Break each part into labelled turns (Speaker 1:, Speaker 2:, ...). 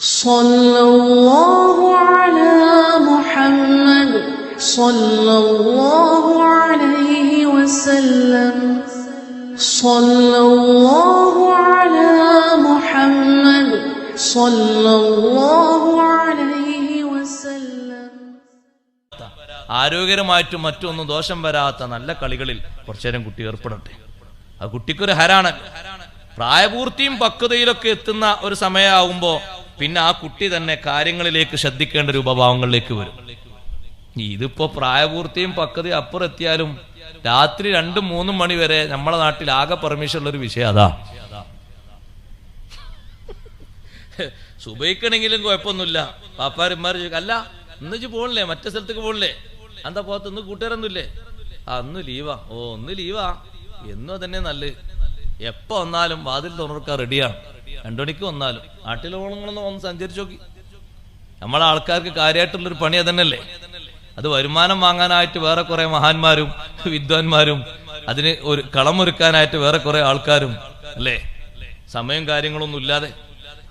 Speaker 1: صلى الله على محمد صلى الله عليه وسلم صلى الله على محمد صلى الله عليه وسلم
Speaker 2: ആരോഗ്യകരമായിട്ടും മറ്റൊന്നും ദോഷം വരാത്ത നല്ല കളികളിൽ കുറച്ചേരം കുട്ടി ഏർപ്പെടട്ടെ ആ കുട്ടിക്കൊരു ഹരാണ് പ്രായപൂർത്തിയും പക്വതയിലൊക്കെ എത്തുന്ന ഒരു സമയമാകുമ്പോ പിന്നെ ആ കുട്ടി തന്നെ കാര്യങ്ങളിലേക്ക് ശ്രദ്ധിക്കേണ്ട രൂപഭാവങ്ങളിലേക്ക് വരും. ഇതിപ്പോ പ്രായപൂർത്തിയും പക്വതയും അപ്പുറെത്തിയാലും രാത്രി രണ്ടും മൂന്നും മണി വരെ നമ്മളെ നാട്ടിൽ ആകെ പെർമിഷൻ ഉള്ള ഒരു വിഷയം അതാ. സുബൈക്കണെങ്കിലും കുഴപ്പമൊന്നുമില്ല. പാപ്പാരന്മാർ അല്ല ഇന്ന് പോണില്ലേ? മറ്റേ സ്ഥലത്തേക്ക് പോണില്ലേ? എന്താ പോകത്ത്? ഇന്ന് കൂട്ടുകാരൊന്നുമില്ലേ? ആ ഒന്ന് ലീവാ. ഓ ഒന്ന് ലീവാ? എന്നും അതന്നെ നല്ലത്. എപ്പോ വന്നാലും വാതിൽ തുറക്കാൻ റെഡിയാണ് രണ്ടു മണിക്ക് വന്നാലും നാട്ടിലെ വന്ന് സഞ്ചരിച്ചു നോക്കി. നമ്മളെ ആൾക്കാർക്ക് കാര്യമായിട്ടുള്ളൊരു പണി അതന്നെയല്ലേ? അത് വരുമാനം വാങ്ങാനായിട്ട് വേറെ കുറെ മഹാന്മാരും വിദ്വാൻമാരും അതിന് ഒരു കളമൊരുക്കാനായിട്ട് വേറെ കുറെ ആൾക്കാരും അല്ലേ? സമയം കാര്യങ്ങളൊന്നും ഇല്ലാതെ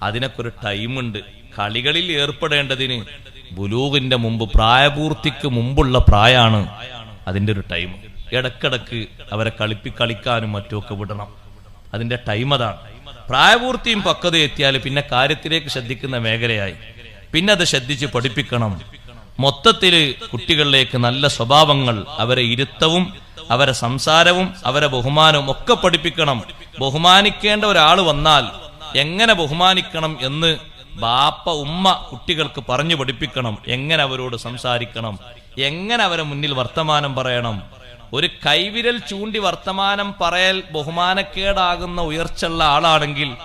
Speaker 2: അതിനൊക്കെ ഒരു ടൈമുണ്ട്. കളികളിൽ ഏർപ്പെടേണ്ടതിന് ബുലൂവിന്റെ മുമ്പ് പ്രായപൂർത്തിക്ക് മുമ്പുള്ള പ്രായമാണ് അതിന്റെ ഒരു ടൈം. ഇടക്കിടക്ക് അവരെ കളിപ്പി കളിക്കാനും മറ്റുമൊക്കെ വിടണം. അതിന്റെ ടൈം അതാണ്. പ്രായപൂർത്തിയും പക്വത എത്തിയാൽ പിന്നെ കാര്യത്തിലേക്ക് ശ്രദ്ധിക്കുന്ന മേഖലയായി. പിന്നെ അത് ശ്രദ്ധിച്ച് പഠിപ്പിക്കണം. മൊത്തത്തിൽ കുട്ടികളിലേക്ക് നല്ല സ്വഭാവങ്ങൾ അവരെ ഇരുത്തവും അവരെ സംസാരവും അവരെ ബഹുമാനവും ഒക്കെ പഠിപ്പിക്കണം. ബഹുമാനിക്കേണ്ട ഒരാൾ വന്നാൽ എങ്ങനെ ബഹുമാനിക്കണം എന്ന് ബാപ്പ ഉമ്മ കുട്ടികൾക്ക് പറഞ്ഞു പഠിപ്പിക്കണം. എങ്ങനെ അവരോട് സംസാരിക്കണം? എങ്ങനെ അവരെ മുന്നിൽ വർത്തമാനം പറയണം? ഒരു കൈവിരൽ ചൂണ്ടി വർത്തമാനം പറയൽ ബഹുമാനക്കേടാകുന്ന ഉയർച്ചുള്ള ആളാണെങ്കിൽ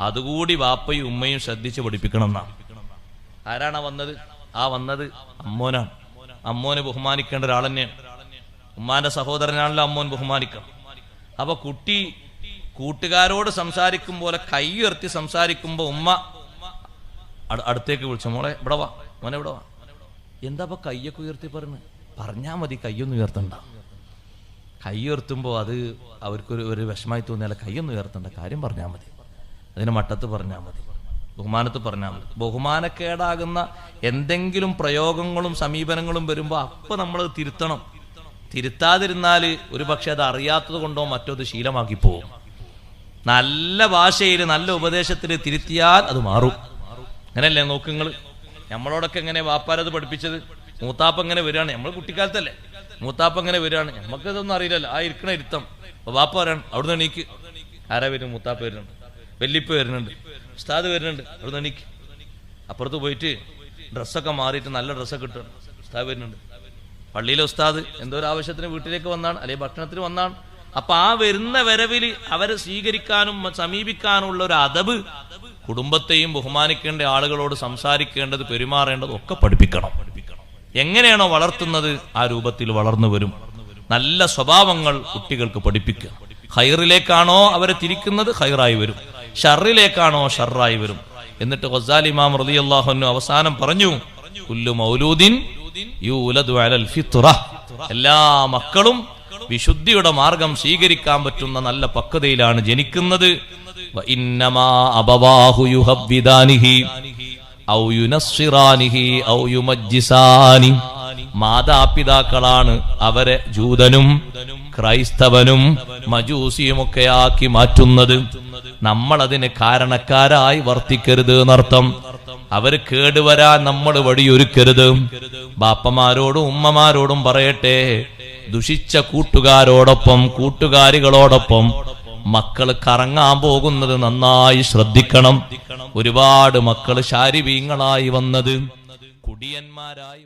Speaker 2: അതുകൂടി വാപ്പയും ഉമ്മയും ശ്രദ്ധിച്ച് പഠിപ്പിക്കണം എന്നാ ആരാണ് വന്നത്? ആ വന്നത് അമ്മോനാണ്. അമ്മോനെ ബഹുമാനിക്കേണ്ട ഒരാൾ തന്നെയാണ്. ഉമ്മാന്റെ സഹോദരനാണല്ലോ അമ്മോൻ ബഹുമാനിക്കണം. അപ്പൊ കുട്ടി കൂട്ടുകാരോട് സംസാരിക്കും പോലെ കൈ ഉയർത്തി സംസാരിക്കുമ്പോ ഉമ്മ അടുത്തേക്ക് വിളിച്ചു മോളെ ഇവിടെ വാ. മോനെ ഇവിടെ വാ. എന്താ കയ്യൊക്കെ ഉയർത്തി പറഞ്ഞു? പറഞ്ഞാ മതി കയ്യൊന്നും ഉയർത്തണ്ട. കൈ ഉയർത്തുമ്പോൾ അത് അവർക്കൊരു ഒരു വിഷമായി തോന്നിയാൽ കൈയൊന്നും ഉയർത്തേണ്ട. കാര്യം പറഞ്ഞാൽ മതി. അതിന് മട്ടത്ത് പറഞ്ഞാൽ മതി. ബഹുമാനത്ത് പറഞ്ഞാൽ മതി. ബഹുമാനക്കേടാകുന്ന എന്തെങ്കിലും പ്രയോഗങ്ങളും സമീപനങ്ങളും വരുമ്പോൾ അപ്പൊ നമ്മൾ തിരുത്തണം. തിരുത്താതിരുന്നാൽ ഒരു പക്ഷെ അത് അറിയാത്തത് കൊണ്ടോ മറ്റോ അത് ശീലമാക്കി പോകും നല്ല ഭാഷയിൽ നല്ല ഉപദേശത്തിൽ തിരുത്തിയാൽ അത് മാറും. അങ്ങനെയല്ലേ നോക്കുങ്ങൾ നമ്മളോടൊക്കെ എങ്ങനെ വാപ്പാരത് പഠിപ്പിച്ചത്? മൂത്താപ്പ് എങ്ങനെ വരികയാണ്? നമ്മൾ കുട്ടിക്കാലത്തല്ലേ. മൂത്താപ്പ അങ്ങനെ വരികയാണ്? നമുക്ക് ഇതൊന്നും അറിയില്ലല്ലോ. ആ ഇരിക്കണ ഇരുത്തം. അപ്പൊ വാപ്പ വരാണ് അവിടുന്ന് എണീക്ക്. ആരാ വരും മൂത്താപ്പ വരുന്നുണ്ട്. വെല്ലിപ്പ് വരുന്നുണ്ട്. ഉസ്താദ് വരുന്നുണ്ട്. അവിടുന്ന് എണീക്ക്. അപ്പുറത്ത് പോയിട്ട് ഡ്രസ്സൊക്കെ മാറിയിട്ട് നല്ല ഡ്രസ്സൊക്കെ കിട്ടണം ഉസ്താദ് വരുന്നുണ്ട്. പള്ളിയിലെ ഉസ്താദ് എന്തോ ഒരു ആവശ്യത്തിന് വീട്ടിലേക്ക് വന്നാണ് അല്ലെങ്കിൽ ഭക്ഷണത്തിന് വന്നാണ്. അപ്പൊ ആ വരുന്ന വരവിൽ അവരെ സ്വീകരിക്കാനും സമീപിക്കാനുള്ള ഒരു അതബ് കുടുംബത്തെയും ബഹുമാനിക്കേണ്ട ആളുകളോട് സംസാരിക്കേണ്ടത് പെരുമാറേണ്ടത് ഒക്കെ പഠിപ്പിക്കണം. എങ്ങനെയാണോ വളർത്തുന്നത് ആ രൂപത്തിൽ വളർന്നു വരും. നല്ല സ്വഭാവങ്ങൾ കുട്ടികൾക്ക് പഠിപ്പിക്കുക. ഹൈറിലേക്കാണോ അവരെ തിരിക്കുന്നത്? ഹൈറായി വരും. ഷറിലേക്കാണോ ഷറായി വരും. എന്നിട്ട് ഖസാലിമാം റളിയല്ലാഹു അവസാനം പറഞ്ഞു മൗലൂദിൻ എല്ലാ മക്കളും വിശുദ്ധിയുടെ മാർഗം സ്വീകരിക്കാൻ പറ്റുന്ന നല്ല പക്വതയിലാണ് ജനിക്കുന്നത്. മാതാപിതാക്കളാണ് അവരെ ജൂതനും ക്രൈസ്തവനും മജൂസിയുമൊക്കെ ആക്കി മാറ്റുന്നത്. നമ്മൾ അതിന് കാരണക്കാരായി വർത്തിക്കരുത് എന്നർത്ഥം. അവർ കേടുവരാൻ നമ്മൾ വഴിയൊരുക്കരുത്. ബാപ്പമാരോടും ഉമ്മമാരോടും പറയട്ടെ ദുഷിച്ച കൂട്ടുകാരോടൊപ്പം കൂട്ടുകാരികളോടൊപ്പം മക്കൾ കറങ്ങാൻ പോകുന്നത് നന്നായി ശ്രദ്ധിക്കണം. ഒരുപാട് മക്കൾ ശാരീരികങ്ങളായി വന്നത്. കുടിയന്മാരായി